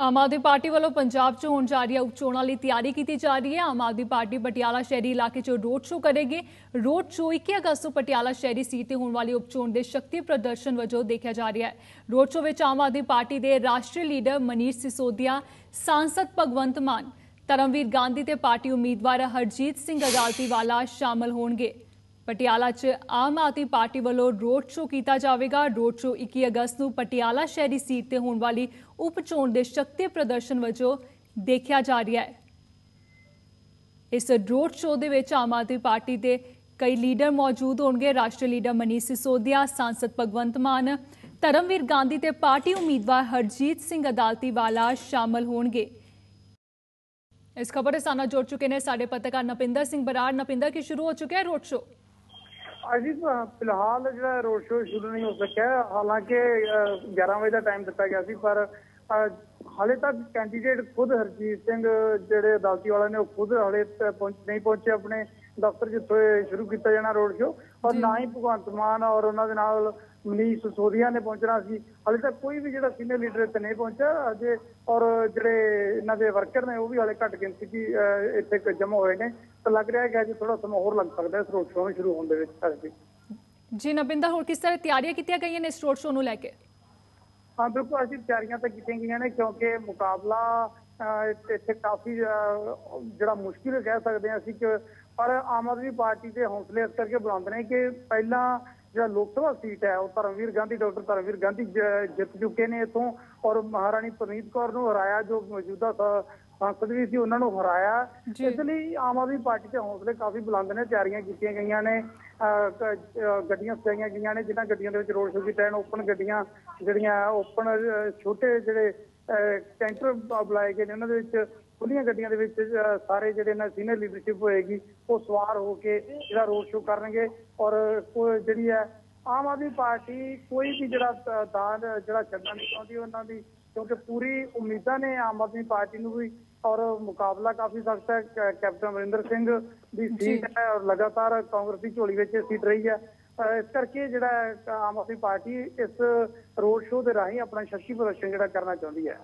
ਆਮ Aadmi party ਵੱਲੋਂ ਪੰਜਾਬ 'ਚ ਹੋਣ ਜਾ ਰਹੀਆਂ ਉਪਚੋਣਾਂ ਲਈ ਤਿਆਰੀ ਕੀਤੀ ਜਾ ਰਹੀ ਹੈ। ਆਮ ਆਦਮੀ ਪਾਰਟੀ ਪਟਿਆਲਾ ਸ਼ਹਿਰੀ ਇਲਾਕੇ 'ਚ ਰੋਡ ਸ਼ੋਅ ਕਰੇਗੀ। ਰੋਡ ਸ਼ੋਅ 21 ਅਗਸਤ ਨੂੰ ਪਟਿਆਲਾ ਸ਼ਹਿਰੀ ਸੀਟ ਤੇ ਹੋਣ ਵਾਲੀ ਉਪਚੋਣ ਦੇ ਸ਼ਕਤੀ ਪ੍ਰਦਰਸ਼ਨ ਵਜੋਂ ਦੇਖਿਆ ਜਾ ਰਿਹਾ ਹੈ। ਰੋਡ ਸ਼ੋਅ ਵਿੱਚ ਆਮ ਆਦਮੀ ਪਾਰਟੀ ਦੇ ਰਾਸ਼ਟਰੀ ਲੀਡਰ ਮਨੀਸ਼ ਸਿਸੋਦੀਆ, ਸਾਂਸਦ ਭਗਵੰਤ ਮਾਨ, ਧਰਮਵੀਰ ਗਾਂਧੀ ਤੇ ਪਾਰਟੀ ਉਮੀਦਵਾਰ ਹਰਜੀਤ ਸਿੰਘ ਅਦਾਲਤੀ ਵਾਲਾ ਸ਼ਾਮਲ ਹੋਣਗੇ। ਪਟਿਆਲਾ 'ਚ ਆਮ ਆਦਮੀ ਪਾਰਟੀ ਵੱਲੋਂ ਰੋਡ ਸ਼ੋਅ ਕੀਤਾ ਜਾਵੇਗਾ। ਰੋਡ ਸ਼ੋਅ 21 ਅਗਸਤ ਨੂੰ ਪਟਿਆਲਾ ਸ਼ਹਿਰੀ ਸੀਟ ਤੇ ਹੋਣ ਵਾਲੀ ਉਪ ਚੋਣ ਦੇ ਸ਼ਕਤੀ ਪ੍ਰਦਰਸ਼ਨ ਵਜੋਂ ਦੇਖਿਆ ਜਾ ਰਿਹਾ ਹੈ। ਇਸ ਰੋਡ ਸ਼ੋਅ ਦੇ ਵਿੱਚ ਆਮ ਆਦਮੀ ਪਾਰਟੀ ਦੇ ਕਈ ਲੀਡਰ ਮੌਜੂਦ ਹੋਣਗੇ। ਰਾਸ਼ਟਰੀ ਲੀਡਰ ਮਨੀਸ਼ ਸਿਸੋਦੀਆ, ਸਾਂਸਦ ਭਗਵੰਤ ਮਾਨ, ਧਰਮਵੀਰ ਗਾਂਧੀ ਤੇ ਪਾਰਟੀ ਉਮੀਦਵਾਰ ਹਰਜੀਤ ਸਿੰਘ ਅਦਾਲਤੀ ਵਾਲਾ ਸ਼ਾਮਲ ਹੋਣਗੇ। ਇਸ ਖਬਰ ਦੇ ਸਾਨਾ ਜੁੜ ਚੁੱਕੇ ਨੇ ਸਾਡੇ ਪੱਤਰਕਾਰ ਨਪਿੰਦਰ ਸਿੰਘ ਬਰਾੜ। ਨਪਿੰਦਰ, ਕੀ ਸ਼ੁਰੂ ਹੋ ਚੁੱਕਿਆ ਹੈ ਰੋਡ ਸ਼ੋਅ? ਅਸੀਂ ਫਿਲਹਾਲ ਜਿਹੜਾ ਰੋਡ ਸ਼ੋਅ ਸ਼ੁਰੂ ਨਹੀਂ ਹੋ ਸਕਿਆ। ਹਾਲਾਂਕਿ ਅਹ, 11 ਵਜੇ ਦਾ ਟਾਈਮ ਦਿੱਤਾ ਗਿਆ ਸੀ ਪਰ ਹਾਲੇ ਤੱਕ ਕੈਂਡੀਡੇਟ ਖੁਦ ਹਰਜੀਤ ਸਿੰਘ ਜਿਹੜੇ ਅਦਾਲਤੀ ਵਾਲਾ ਨੇ ਉਹ ਖੁਦ ਹਾਲੇ ਪਹੁੰਚ- ਨਹੀਂ ਪਹੁੰਚੇ ਆਪਣੇ। ਦਫ਼ਤਰ ਜਿੱਥੋਂ ਸ਼ੁਰੂ ਕੀਤਾ ਜਾਣਾ ਰੋਡ ਸ਼ੋਅ ਔਰ ਨਾ ਹੀ ਭਗਵੰਤ ਮਾਨ ਔਰ ਉਹਨਾਂ ਦੇ ਨਾਲ ਮਨੀਸ਼ ਸਿਸੋਦੀਆ ਨੇ ਪਹੁੰਚਣਾ ਸੀ। ਹਾਲੇ ਤੱਕ ਕੋਈ ਵੀ ਜਿਹੜਾ ਸੀਨੀਅਰ ਲੀਡਰ ਇੱਥੇ ਨਹੀਂ ਪਹੁੰਚਿਆ ਅਜੇ ਔਰ ਜਿਹੜੇ ਇਹਨਾਂ ਦੇ ਵਰਕਰ ਨੇ ਉਹ ਵੀ ਹਾਲੇ ਘੱਟ ਗਿਣਤੀ ਅਹ, ਇੱਥੇ ਜਮ੍ਹਾਂ ਹੋਏ ਨੇ। ਤਾਂ ਲੱਗ ਰਿਹਾ ਹੈ ਕਿ ਅਜੇ ਥੋੜਾ ਸਮਾਂ ਹੋਰ ਲੱਗ ਸਕਦਾ ਹੈ ਇਸ ਰੋਡ ਸ਼ੋਅ ਨੂੰ ਸ਼ੁਰੂ ਹੋਣ ਦੇ ਵਿੱਚ ਹਾਂਜੀ ਜੀ ਨਪਿੰਦਰ ਹੋਰ ਕਿਸ ਤਰ੍ਹਾਂ ਤਿਆਰੀਆਂ ਕੀਤੀਆਂ ਗਈਆਂ ਨੇ ਇਸ ਰੋਡ ਸ਼ੋਅ ਨੂੰ ਲੈ ਕੇ? ਹਾਂ ਬਿਲਕੁਲ ਅਸੀਂ ਤਿਆਰੀਆਂ ਤਾਂ ਕੀਤੀਆਂ ਗਈਆਂ ਨੇ ਕਿਉਂਕਿ ਮੁਕਾਬਲਾ ਇੱਥੇ- ਕਾਫੀ ਜਿਹੜਾ ਮੁਸ਼ਕਿਲ ਕਹਿ ਸਕਦੇ ਹਾਂ ਅਸੀਂ ਕਿ ਪਰ ਆਮ ਆਦਮੀ ਪਾਰਟੀ ਦੇ ਹੌਸਲੇ ਇਸ ਕਰਕੇ ਬੁਲੰਦ ਨੇ ਕਿ ਪਹਿਲਾਂ ਜਿਹੜਾ ਲੋਕ ਸਭਾ ਸੀਟ ਹੈ ਉਹ ਧਰਮਵੀਰ ਗਾਂਧੀ ਡਾਕਟਰ ਧਰਮਵੀਰ ਗਾਂਧੀ ਜਿੱਤ ਚੁੱਕੇ ਨੇ ਇਥੋਂ ਔਰ ਮਹਾਰਾਣੀ ਪ੍ਰਨੀਤ ਕੌਰ ਨੂੰ ਹਰਾਇਆ ਜੋ ਮੌਜੂਦਾ ਸੰਸਦ ਵੀ ਸੀ ਉਹਨਾਂ ਨੂੰ ਹਰਾਇਆ। ਇਸ ਲਈ ਆਮ ਆਦਮੀ ਪਾਰਟੀ ਦੇ ਹੌਸਲੇ ਕਾਫੀ ਬੁਲੰਦ ਨੇ ਤਿਆਰੀਆਂ ਕੀਤੀਆਂ ਗਈਆਂ ਨੇ ਗੱਡੀਆਂ ਸਜਾਈਆਂ ਗਈਆਂ ਨੇ ਜਿਨ੍ਹਾਂ ਗੱਡੀਆਂ ਦੇ ਵਿੱਚ ਰੋਡ ਸ਼ੋਅ ਕੀਤਾ ਓਪਨ ਗੱਡੀਆਂ ਜਿਹੜੀਆਂ ਓਪਨ ਛੋਟੇ ਜਿਹੜੇ ਟੈਂਕਰ ਬੁਲਾਏ ਗਏ ਨੇ ਉਹਨਾਂ ਦੇ ਵਿੱਚ ਖੁੱਲੀਆਂ ਗੱਡੀਆਂ ਦੇ ਵਿੱਚ ਸਾਰੇ ਜਿਹੜੇ ਨੇ ਸੀਨੀਅਰ ਲੀਡਰਸ਼ਿਪ ਹੋਏਗੀ ਉਹ ਸਵਾਰ ਹੋ ਕੇ ਜਿਹੜਾ ਰੋਡ ਸ਼ੋਅ ਕਰਨਗੇ ਔਰ ਜਿਹੜੀ ਹੈ ਆਮ ਆਦਮੀ ਪਾਰਟੀ ਕੋਈ ਵੀ ਜਿਹੜਾ ਦਾਨ ਜਿਹੜਾ ਛੱਡਣਾ ਨਹੀਂ ਚਾਹੁੰਦੀ ਉਹਨਾਂ ਦੀ ਕਿਉਂਕਿ ਪੂਰੀ ਉਮੀਦਾਂ ਨੇ ਆਮ ਆਦਮੀ ਪਾਰਟੀ ਨੂੰ ਵੀ ਔਰ ਮੁਕਾਬਲਾ ਕਾਫੀ ਸਖਤ ਹੈ ਕੈਪਟਨ ਅਮਰਿੰਦਰ ਸਿੰਘ ਦੀ ਸੀਟ ਹੈ ਔਰ ਲਗਾਤਾਰ ਕਾਂਗਰਸ ਦੀ ਝੋਲੀ ਵਿੱਚ ਸੀਟ ਰਹੀ ਹੈ। ਇਸ ਕਰਕੇ ਜਿਹੜਾ ਆਮ ਆਦਮੀ ਪਾਰਟੀ ਇਸ ਰੋਡ ਸ਼ੋਅ ਦੇ ਰਾਹੀਂ ਆਪਣਾ ਸ਼ਕਤੀ ਪ੍ਰਦਰਸ਼ਨ ਜਿਹੜਾ ਕਰਨਾ ਚਾਹੁੰਦੀ ਹੈ।